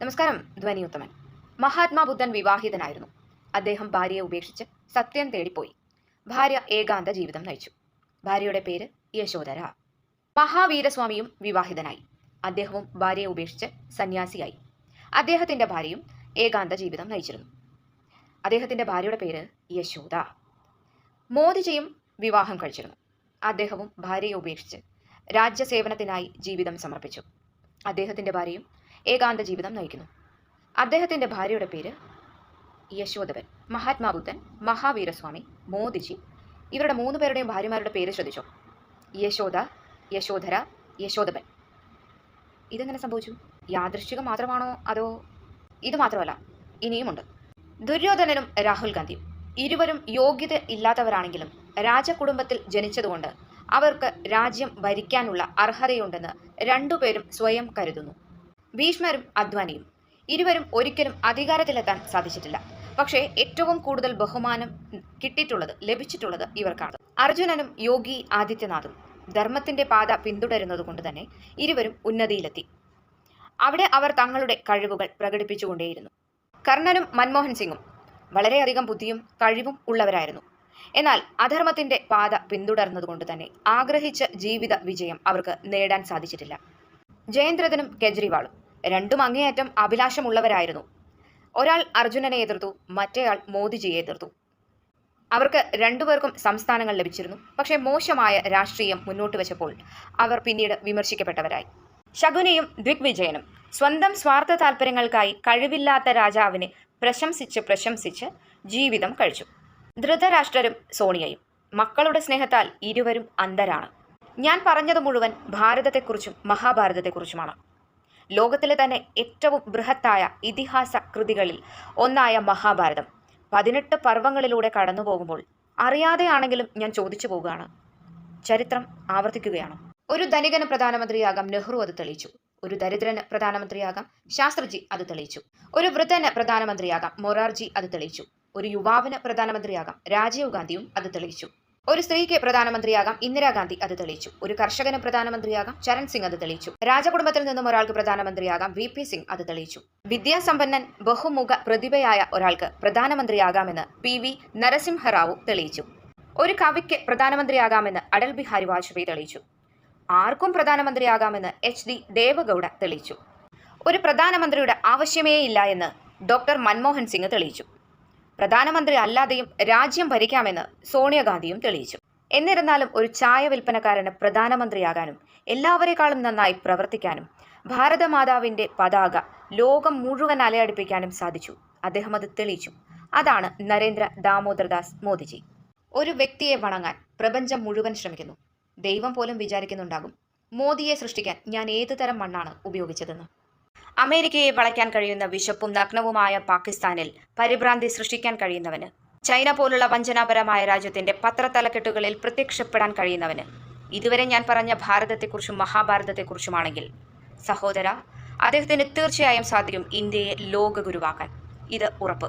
നമസ്കാരം ധ്വനി ഉത്തമൻ മഹാത്മാ ബുദ്ധൻ വിവാഹിതനായിരുന്നു. അദ്ദേഹം ഭാര്യയെ ഉപേക്ഷിച്ച് സത്യം തേടിപ്പോയി. ഭാര്യ ഏകാന്ത ജീവിതം നയിച്ചു. ഭാര്യയുടെ പേര് യശോധര. മഹാവീരസ്വാമിയും വിവാഹിതനായി. അദ്ദേഹവും ഭാര്യയെ ഉപേക്ഷിച്ച് സന്യാസിയായി. അദ്ദേഹത്തിന്റെ ഭാര്യയും ഏകാന്ത ജീവിതം നയിച്ചിരുന്നു. അദ്ദേഹത്തിന്റെ ഭാര്യയുടെ പേര് യശോദ. മോദിജിയും വിവാഹം കഴിച്ചിരുന്നു. അദ്ദേഹവും ഭാര്യയെ ഉപേക്ഷിച്ച് രാജ്യസേവനത്തിനായി ജീവിതം സമർപ്പിച്ചു. അദ്ദേഹത്തിന്റെ ഭാര്യയും ഏകാന്ത ജീവിതം നയിക്കുന്നു. അദ്ദേഹത്തിന്റെ ഭാര്യയുടെ പേര് യശോദവൻ മഹാത്മാബുദ്ധൻ മഹാവീരസ്വാമി മോദിജി. ഇവരുടെ മൂന്ന് പേരുടെയും ഭാര്യമാരുടെ പേര് ശ്രദ്ധിച്ചോ? യശോദ യശോധര യശോദവൻ ഇതെങ്ങനെ സംഭവിച്ചു? യാദൃശ്ചികം മാത്രമാണോ അതോ ഇത് മാത്രമല്ല ഇനിയുമുണ്ട്. ദുര്യോധനനും രാഹുൽ ഗാന്ധിയും ഇരുവരും യോഗ്യത ഇല്ലാത്തവരാണെങ്കിലും രാജകുടുംബത്തിൽ ജനിച്ചതുകൊണ്ട് അവർക്ക് രാജ്യം ഭരിക്കാനുള്ള അർഹതയുണ്ടെന്ന് രണ്ടുപേരും സ്വയം കരുതുന്നു. ഭീഷ്മരും അദ്വാനിയും ഇരുവരും ഒരിക്കലും അധികാരത്തിലെത്താൻ സാധിച്ചിട്ടില്ല. പക്ഷേ ഏറ്റവും കൂടുതൽ ബഹുമാനം കിട്ടിയിട്ടുള്ളത് ലഭിച്ചിട്ടുള്ളത് ഇവർക്കാണ്. അർജുനനും യോഗി ആദിത്യനാഥും ധർമ്മത്തിന്റെ പാത പിന്തുടരുന്നത് കൊണ്ട് തന്നെ ഇരുവരും ഉന്നതിയിലെത്തി. അവിടെ അവർ തങ്ങളുടെ കഴിവുകൾ പ്രകടിപ്പിച്ചുകൊണ്ടേയിരുന്നു. കർണനും മൻമോഹൻ സിംഗും വളരെയധികം ബുദ്ധിയും കഴിവും ഉള്ളവരായിരുന്നു. എന്നാൽ അധർമ്മത്തിന്റെ പാത പിന്തുടർന്നതുകൊണ്ട് തന്നെ ആഗ്രഹിച്ച ജീവിത വിജയം അവർക്ക് നേടാൻ സാധിച്ചിട്ടില്ല. ജയേന്ദ്രഥനും കെജ്രിവാളും രണ്ടും അങ്ങേയറ്റം അഭിലാഷമുള്ളവരായിരുന്നു. ഒരാൾ അർജുനനെ എതിർത്തു മറ്റേയാൾ മോദിജിയെ എതിർത്തു. അവർക്ക് രണ്ടുപേർക്കും സംസ്ഥാനങ്ങൾ ലഭിച്ചിരുന്നു. പക്ഷേ മോശമായ രാഷ്ട്രീയം മുന്നോട്ട് വെച്ചപ്പോൾ അവർ പിന്നീട് വിമർശിക്കപ്പെട്ടവരായി. ശകുനിയും ദിഗ്വിജയനും സ്വന്തം സ്വാർത്ഥ താല്പര്യങ്ങൾക്കായി കഴിവില്ലാത്ത രാജാവിനെ പ്രശംസിച്ച് പ്രശംസിച്ച് ജീവിതം കഴിച്ചു. ധൃതരാഷ്ട്രരും സോണിയയും മക്കളുടെ സ്നേഹത്താൽ ഇരുവരും അന്ധരാണ്. ഞാൻ പറഞ്ഞത് മുഴുവൻ ഭാരതത്തെക്കുറിച്ചും മഹാഭാരതത്തെക്കുറിച്ചുമാണ്. ലോകത്തിലെ തന്നെ ഏറ്റവും ബൃഹത്തായ ഇതിഹാസ കൃതികളിൽ ഒന്നായ മഹാഭാരതം. പതിനെട്ട് പർവങ്ങളിലൂടെ കടന്നു പോകുമ്പോൾ അറിയാതെയാണെങ്കിലും ഞാൻ ചോദിച്ചു പോവുകയാണ്. ചരിത്രം ആവർത്തിക്കുകയാണ്. ഒരു ധനികന് പ്രധാനമന്ത്രിയാകാം നെഹ്റു അത് തെളിയിച്ചു. ഒരു ദരിദ്രന് പ്രധാനമന്ത്രിയാകാം ശാസ്ത്രജി അത് തെളിയിച്ചു. ഒരു വൃദ്ധന് പ്രധാനമന്ത്രിയാകാം മൊറാർജി അത് തെളിയിച്ചു. ഒരു യുവാവിന് പ്രധാനമന്ത്രിയാകാം രാജീവ് ഗാന്ധിയും അത് തെളിയിച്ചു. ഒരു സ്ത്രീക്ക് പ്രധാനമന്ത്രിയാകാം ഇന്ദിരാഗാന്ധി അത് തെളിയിച്ചു. ഒരു കർഷകന് പ്രധാനമന്ത്രിയാകാം ചരൺ സിംഗ് അത് തെളിയിച്ചു. രാജകുടുംബത്തിൽ നിന്നും ഒരാൾക്ക് പ്രധാനമന്ത്രിയാകാം വി പി സിംഗ് അത് തെളിയിച്ചു. വിദ്യാസമ്പന്നൻ ബഹുമുഖ പ്രതിഭയായ ഒരാൾക്ക് പ്രധാനമന്ത്രിയാകാമെന്ന് പി വി നരസിംഹറാവു തെളിയിച്ചു. ഒരു കവിക്ക് പ്രധാനമന്ത്രിയാകാമെന്ന് അടൽ ബിഹാരി വാജ്പേയി തെളിയിച്ചു. ആർക്കും പ്രധാനമന്ത്രിയാകാമെന്ന് എച്ച് ഡി ദേവഗൌഡ തെളിയിച്ചു. ഒരു പ്രധാനമന്ത്രിയുടെ ആവശ്യമേ ഇല്ല എന്ന് ഡോക്ടർ മൻമോഹൻ സിംഗ് തെളിയിച്ചു. പ്രധാനമന്ത്രി അല്ലാതെയും രാജ്യം ഭരിക്കാമെന്ന് സോണിയാഗാന്ധിയും തെളിയിച്ചു. എന്നിരുന്നാലും ഒരു ചായ വിൽപ്പനക്കാരന് പ്രധാനമന്ത്രിയാകാനും എല്ലാവരെക്കാളും നന്നായി പ്രവർത്തിക്കാനും ഭാരതമാതാവിന്റെ പതാക ലോകം മുഴുവൻ അലയടിപ്പിക്കാനും സാധിച്ചു. അദ്ദേഹം അത് തെളിയിച്ചു. അതാണ് നരേന്ദ്ര ദാമോദർദാസ് മോദിജി. ഒരു വ്യക്തിയെ വണങ്ങാൻ പ്രപഞ്ചം മുഴുവൻ ശ്രമിക്കുന്നു. ദൈവം പോലും വിചാരിക്കുന്നുണ്ടാകും. മോദിയെ സൃഷ്ടിക്കാൻ ഞാൻ ഏതുതരം മണ്ണാണ് ഉപയോഗിച്ചതെന്ന്. അമേരിക്കയെ വളയ്ക്കാൻ കഴിയുന്ന വിശപ്പും നഗ്നവുമായ പാകിസ്ഥാനിൽ പരിഭ്രാന്തി സൃഷ്ടിക്കാൻ കഴിയുന്നവന്. ചൈന പോലുള്ള വഞ്ചനാപരമായ രാജ്യത്തിന്റെ പത്രത്തലക്കെട്ടുകളിൽ പ്രത്യക്ഷപ്പെടാൻ കഴിയുന്നവന്. ഇതുവരെ ഞാൻ പറഞ്ഞ ഭാരതത്തെക്കുറിച്ചും മഹാഭാരതത്തെക്കുറിച്ചുമാണെങ്കിൽ. സഹോദര അദ്ദേഹത്തിന് തീർച്ചയായും സാധിക്കും ഇന്ത്യയെ ലോകഗുരുവാക്കാൻ. ഇത് ഉറപ്പ്.